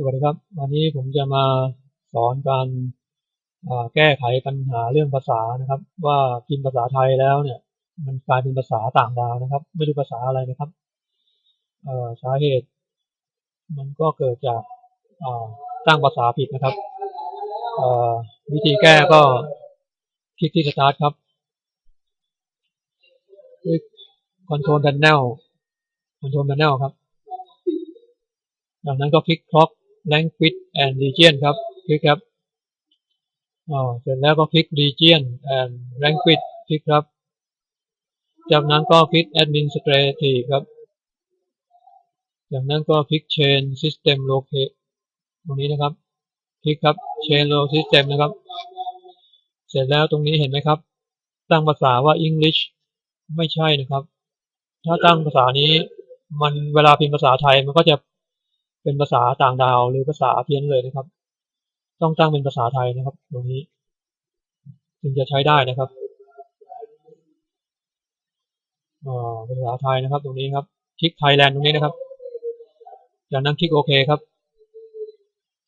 สวัสดีครับ วันนี้ผมจะมาสอนการแก้ไขปัญหาเรื่องภาษานะครับ ว่าพิมพ์ภาษาไทยแล้วเนี่ย มันกลายเป็นภาษาต่างดาวนะครับ ไม่รู้ภาษาอะไรนะครับสาเหตุ มันก็เกิดจากอ่าตั้งภาษาผิดนะครับวิธีแก้ก็คลิกที่สตาร์ทครับคลิก Control Panel Control Panel ครับจากนั้นก็คลิก Clock Language and Region ครับ คลิกครับอ๋อเสร็จแล้วก็คลิก Region and Language คลิกครับ จากนั้นก็คลิก Administrative ครับ จากนั้นก็คลิก Change System Locate ตรงนี้นะครับ คลิกครับ Change Local System นะครับ เสร็จแล้วตรงนี้เห็นไหมครับ ตั้งภาษาว่า English ไม่ใช่นะครับ ถ้าตั้งภาษานี้มันเวลาพิมพ์ภาษาไทยมันก็จะ เป็นภาษาต่างดาวหรือภาษาเพี้ยนเลยนะครับ ต้องตั้งเป็นภาษาไทยนะครับ ตรงนี้ถึงจะใช้ได้นะครับอ่าภาษาไทยนะครับ ตรงนี้ครับ คลิกไทยแลนด์ตรงนี้นะครับ จากนั้นคลิกโอเคครับ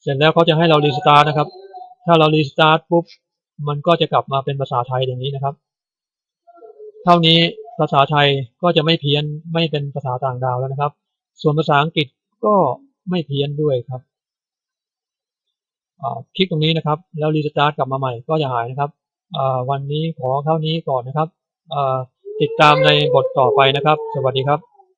เสร็จแล้วเขาจะให้เรารีสตาร์ทนะครับ ถ้าเรารีสตาร์ทปุ๊บ มันก็จะกลับมาเป็นภาษาไทยอย่างนี้นะครับ เท่านี้ภาษาไทยก็จะไม่เพี้ยนไม่เป็นภาษาต่างดาวแล้วนะครับ ส่วนภาษาอังกฤษก็ ไม่เพี้ยนด้วยครับคลิกตรงนี้นะครับ แล้วรีสตาร์ทกลับมาใหม่ก็จะหายนะครับวันนี้ขอเท่านี้ก่อนนะครับติดตามในบทต่อไปนะครับ สวัสดีครับ